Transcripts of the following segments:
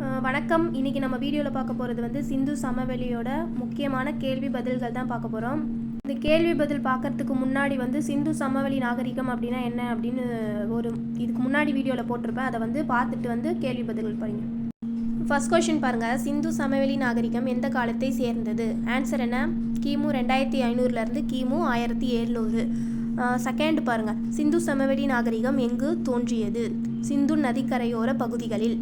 வணக்கம். இன்னைக்கு நம்ம வீடியோவில் பார்க்க போகிறது வந்து சிந்து சமவெளியோட முக்கியமான கேள்வி பதில்கள் தான் பார்க்க போகிறோம் இந்த கேள்வி பதில் பார்க்கறதுக்கு முன்னாடி வந்து சிந்து சமவெளி நாகரிகம் அப்படின்னா என்ன அப்படின்னு ஒரு இதுக்கு முன்னாடி வீடியோவில் போட்டிருப்பேன். அதை வந்து பார்த்துட்டு வந்து கேள்வி பதில்கள் படிங்க. ஃபர்ஸ்ட் கொஷின் பாருங்கள் சிந்து சமவெளி நாகரிகம் எந்த காலத்தை சேர்ந்தது? ஆன்சர் என்ன? கிமு ரெண்டாயிரத்தி ஐநூறுலேருந்து கிமு ஆயிரத்தி எழுநூறு. செகண்ட் பாருங்கள் சிந்து சமவெளி நாகரிகம் எங்கு தோன்றியது? சிந்து நதிக்கரையோர பகுதிகளில்.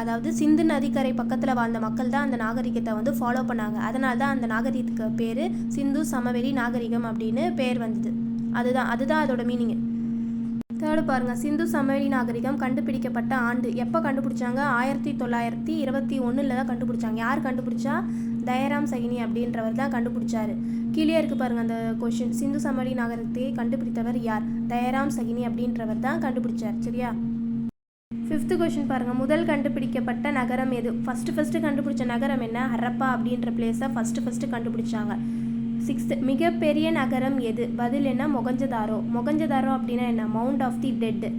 அதாவது சிந்து நதிக்கரை பக்கத்தில் வாழ்ந்த மக்கள் தான் அந்த நாகரிகத்தை வந்து ஃபாலோ பண்ணாங்க. அதனால தான் அந்த நாகரிகத்துக்கு பேர் சிந்து சமவெளி நாகரிகம் அப்படின்னு பேர் வந்தது. அதுதான் அதுதான் அதோட மீனிங்கு தேர்டு பாருங்க. சிந்து சமவெளி நாகரிகம் கண்டுபிடிக்கப்பட்ட ஆண்டு. எப்போ கண்டுபிடிச்சாங்க? ஆயிரத்தி தொள்ளாயிரத்தி இருபத்தி ஒன்றில் தான் கண்டுபிடிச்சாங்க. யார் கண்டுபிடிச்சா? தயராம் சகினி அப்படின்றவர் தான் கண்டுபிடிச்சாரு. கீழே இருக்கு பாருங்க அந்த கொஷின் சிந்து சமவெளி நாகரிகத்தை கண்டுபிடித்தவர் யார்? தயராம் சகினி அப்படின்றவர் தான் கண்டுபிடிச்சார். சரியா? ஃபிஃப்த்து கொஷின் பாருங்கள் முதல் கண்டுபிடிக்கப்பட்ட நகரம் எது? ஃபஸ்ட்டு ஃபஸ்ட்டு கண்டுபிடிச்ச நகரம் என்ன? ஹரப்பா அப்படின்ற பிளேஸை ஃபஸ்ட்டு ஃபஸ்ட்டு கண்டுபிடிச்சாங்க. சிக்ஸ்த்து மிகப்பெரிய நகரம் எது? பதில் என்ன? மொகஞ்சதாரோ. மொகஞ்சதாரோ அப்படின்னா என்ன? மவுண்ட் ஆஃப் தி டெட்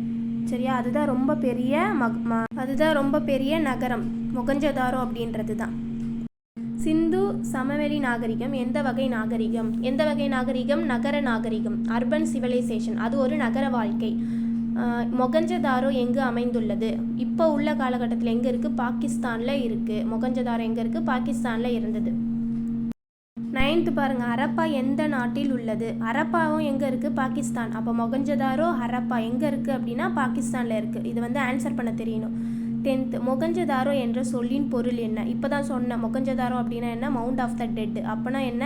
சரியா? அதுதான் ரொம்ப பெரிய மக் ம- அதுதான் ரொம்ப பெரிய நகரம். மொகஞ்சதாரோ அப்படின்றது தான் சிந்து சமவெளி நாகரிகம். எந்த வகை நாகரிகம்? எந்த வகை நாகரிகம்? நகர நாகரிகம். அர்பன் சிவிலைசேஷன் அது ஒரு நகர வாழ்க்கை. மொகஞ்சதாரோ எங்கு அமைந்துள்ளது? இப்போ உள்ள காலகட்டத்தில் எங்கே இருக்குது பாகிஸ்தானில் இருக்குது மொகஞ்சதாரோ எங்கே இருக்குது பாகிஸ்தானில் இருந்தது. நைன்த்து பாருங்க. ஹரப்பா எந்த நாட்டில் உள்ளது? ஹரப்பாவும் எங்கே இருக்குது பாகிஸ்தான். அப்போ மொகஞ்சதாரோ ஹரப்பா எங்கே இருக்குது அப்படின்னா பாகிஸ்தானில் இருக்குது இது வந்து ஆன்சர் பண்ண தெரியணும். டென்த் மொகஞ்சதாரோ என்ற சொல்லின் பொருள் என்ன? இப்போ தான் சொன்னேன். மொகஞ்சதாரோ அப்படின்னா என்ன? மவுண்ட் ஆஃப் த டெட் அப்போனா என்ன?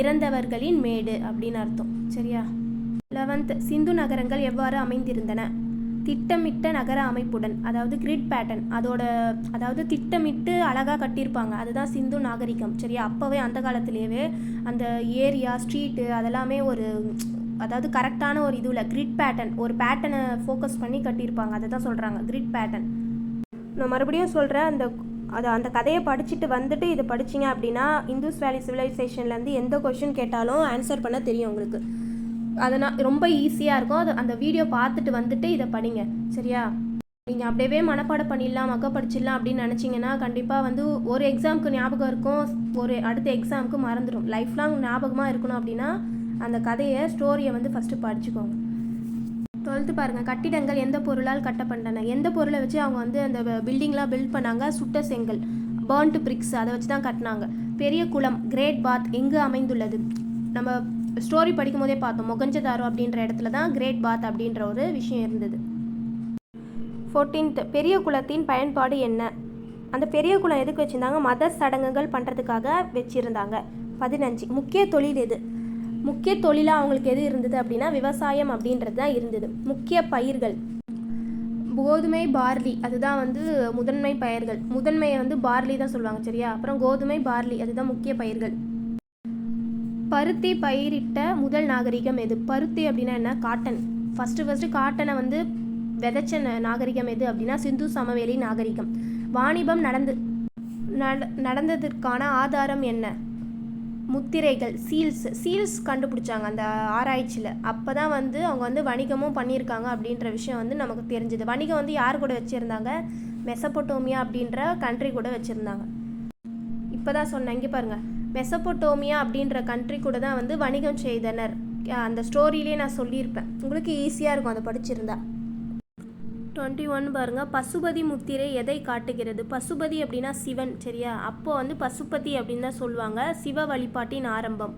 இறந்தவர்களின் மேடு அப்படின்னு அர்த்தம். சரியா? லெவன்த் சிந்து நகரங்கள் எவ்வாறு அமைந்திருந்தன? திட்டமிட்ட நகர அமைப்புடன் அதாவது கிரிட் பேட்டர்ன் அதோட அதாவது திட்டமிட்டு அழகாக கட்டியிருப்பாங்க. அதுதான் சிந்து நாகரிகம் சரியா? அப்போவே அந்த காலத்திலேயே அந்த ஏரியா ஸ்ட்ரீட்டு அதெல்லாமே ஒரு அதாவது கரெக்டான ஒரு இதுவில் கிரிட் பேட்டர்ன் ஒரு பேட்டர்னை ஃபோக்கஸ் பண்ணி கட்டியிருப்பாங்க. அதை தான் சொல்கிறாங்க கிரிட் பேட்டர்ன் நான் மறுபடியும் சொல்கிறேன் அந்த அது அந்த கதையை படிச்சுட்டு வந்துட்டு இதை படிச்சீங்க அப்படின்னா இந்துஸ் வேலி சிவிலைசேஷன்லேருந்து எந்த கொஷின் கேட்டாலும் ஆன்சர் பண்ண தெரியும் உங்களுக்கு. அதனால் ரொம்ப ஈஸியாக இருக்கும். அது அந்த வீடியோ பார்த்துட்டு வந்துட்டு இதை படிங்க. சரியா? நீங்கள் அப்படியே மனப்பாடம் பண்ணிடலாம் மக்க படிச்சிடலாம் அப்படின்னு நினச்சிங்கன்னா கண்டிப்பாக வந்து ஒரு எக்ஸாமுக்கு ஞாபகம் இருக்கும். ஒரு அடுத்த எக்ஸாமுக்கு மறந்துடும் லைஃப் லாங் ஞாபகமாக இருக்கணும் அப்படின்னா அந்த கதையை ஸ்டோரியை வந்து ஃபஸ்ட்டு படிச்சுக்கோங்க. டுவெல்த்து பாருங்கள் கட்டிடங்கள் எந்த பொருளால் கட்டப்பட்டன? எந்த பொருளை வச்சு அவங்க வந்து அந்த பில்டிங்லாம் பில்ட் பண்ணாங்க? சுட்ட செங்கல் பேர்ன்ட் பிரிக்ஸ் அதை வச்சு தான் கட்டினாங்க. பெரிய குளம் கிரேட் பாத் எங்கு அமைந்துள்ளது? நம்ம ஸ்டோரி படிக்கும் போதே பார்த்தோம் மொகஞ்சதாரோ அப்படின்ற இடத்துல தான் கிரேட் பாத் அப்படின்ற ஒரு விஷயம் இருந்தது. ஃபோர்டீன்த் பெரிய குளத்தின் பயன்பாடு என்ன? அந்த பெரிய குளம் எதுக்கு வச்சுருந்தாங்க? மத சடங்குகள் பண்ணுறதுக்காக வச்சுருந்தாங்க. பதினஞ்சு முக்கிய தொழில் எது? முக்கிய தொழிலாக அவங்களுக்கு எது இருந்தது அப்படின்னா விவசாயம் அப்படின்றது தான் இருந்தது. முக்கிய பயிர்கள். கோதுமை பார்லி அதுதான் வந்து முதன்மை பயிர்கள். முதன்மையை வந்து பார்லி தான் சொல்லுவாங்க சரியா? அப்புறம் கோதுமை பார்லி அதுதான் முக்கிய பயிர்கள். பருத்தி பயிரிட்ட முதல் நாகரிகம் எது? பருத்தி அப்படின்னா என்ன? காட்டன். ஃபஸ்ட்டு ஃபஸ்ட்டு காட்டனை வந்து விதைச்ச நாகரிகம் எது அப்படின்னா சிந்து சமவெளி நாகரிகம். வாணிபம் நடந்து நட நடந்ததற்கான ஆதாரம் என்ன? முத்திரைகள் சீல்ஸ் சீல்ஸ் கண்டுபிடிச்சாங்க அந்த ஆராய்ச்சியில். அப்போ தான் வந்து அவங்க வந்து வணிகமும் பண்ணியிருக்காங்க அப்படின்ற விஷயம் வந்து நமக்கு தெரிஞ்சது. வணிகம் வந்து யார் கூட வச்சுருந்தாங்க? மெசபொட்டோமியா அப்படின்ற கண்ட்ரி கூட வச்சுருந்தாங்க. இப்போ தான் சொன்னேன் இங்கே பாருங்கள் மெசபொட்டோமியா அப்படின்ற கண்ட்ரி கூட தான் வந்து வணிகம் செய்தனர். அந்த ஸ்டோரியிலே நான் சொல்லியிருப்பேன். உங்களுக்கு ஈஸியாக இருக்கும் அதை படிச்சிருந்தா. டுவெண்ட்டி ஒன் பாருங்கள் பசுபதி முத்திரை எதை காட்டுகிறது? பசுபதி அப்படின்னா சிவன் சரியா? அப்போது வந்து பசுபதி அப்படின்னு தான் சொல்லுவாங்க. சிவ வழிபாட்டின் ஆரம்பம்.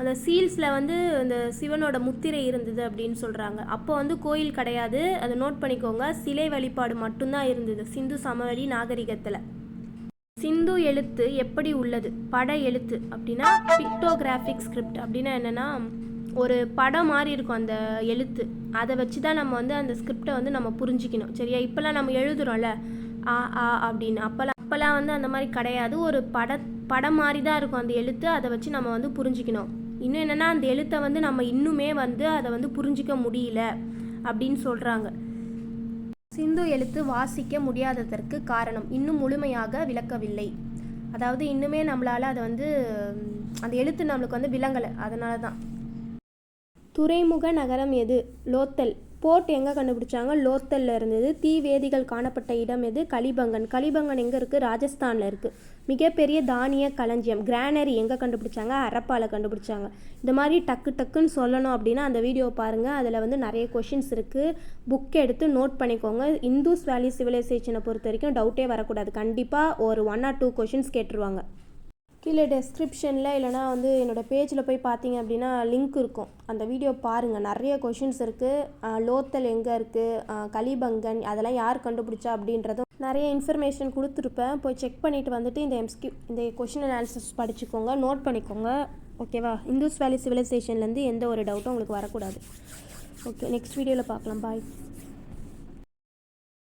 அந்த சீல்ஸில் வந்து இந்த சிவனோட முத்திரை இருந்தது அப்படின்னு சொல்கிறாங்க அப்போ வந்து கோயில் கிடையாது. அதை நோட் பண்ணிக்கோங்க. சிலை வழிபாடு மட்டும்தான் இருந்தது. சிந்து சமவெளி நாகரிகத்தில். சிந்து எழுத்து எப்படி உள்ளது? பட எழுத்து அப்படின்னா பிக்டோகிராஃபிக் ஸ்கிரிப்ட் அப்படின்னா என்னென்னா ஒரு படம் மாதிரி இருக்கும் அந்த எழுத்து. அதை வச்சு தான் நம்ம வந்து அந்த ஸ்கிரிப்டை வந்து நம்ம புரிஞ்சிக்கணும். சரியா? இப்போல்லாம் நம்ம எழுதுகிறோம்ல ஆ ஆ அப்படின்னு. அப்போல்லாம் அப்போல்லாம் வந்து அந்த மாதிரி கிடையாது. ஒரு பட படம் மாதிரி தான் இருக்கும் அந்த எழுத்து. அதை வச்சு நம்ம வந்து புரிஞ்சிக்கணும். இன்னும் என்னென்னா அந்த எழுத்தை வந்து நம்ம இன்னுமே வந்து அதை வந்து புரிஞ்சிக்க முடியல அப்படின்னு சொல்கிறாங்க சிந்து எழுத்து வாசிக்க முடியாததற்கு காரணம் இன்னும் முழுமையாக விளக்கவில்லை. அதாவது இன்னுமே நம்மளால் அதை வந்து அந்த எழுத்து நம்மளுக்கு வந்து விளங்கலை. அதனால தான் துறைமுக நகரம் எது? லோத்தல். போர்ட் எங்கே கண்டுபிடிச்சாங்க? லோத்தலில் இருந்தது. தீ வேதிகள் காணப்பட்ட இடம் எது? கலிபங்கன். கலிபங்கன் எங்கே இருக்குது ராஜஸ்தானில் இருக்குது மிகப்பெரிய தானிய களஞ்சியம் கிரானரி எங்கே கண்டுபிடிச்சாங்க? அரப்பாவில் கண்டுபிடிச்சாங்க. இந்த மாதிரி டக்கு டக்குன்னு சொல்லணும் அப்படின்னா அந்த வீடியோவை பாருங்கள் அதில் வந்து நிறைய கொஷின்ஸ் இருக்குது புக் எடுத்து நோட் பண்ணிக்கோங்க. இந்துஸ் வேலி சிவிலைசேஷனை பொறுத்த வரைக்கும் டவுட்டே வரக்கூடாது. கண்டிப்பாக ஒரு ஒன் ஆர் டூ கொஷின்ஸ் கேட்டுருவாங்க. கீழே டெஸ்கிரிப்ஷனில் இல்லைனா வந்து என்னோடய பேஜில் போய் பார்த்தீங்க அப்படின்னா லிங்க் இருக்கும். அந்த வீடியோ பாருங்கள் நிறைய கொஷின்ஸ் இருக்குது லோத்தல் எங்கே இருக்குது கலிபங்கன் அதெல்லாம் யார் கண்டுபிடிச்சா அப்படின்றதும் நிறைய இன்ஃபர்மேஷன் கொடுத்துருப்பேன். போய் செக் பண்ணிவிட்டு வந்துட்டு இந்த எம்ஸ்கியூ இந்த கொஷின் அனாலிசிஸ் படிச்சுக்கோங்க. நோட் பண்ணிக்கோங்க. ஓகேவா இந்துஸ் வேலி சிவிலைசேஷன்லேருந்து எந்த ஒரு டவுட்டும் உங்களுக்கு வரக்கூடாது. ஓகே நெக்ஸ்ட் வீடியோவில் பார்க்கலாம். பாய்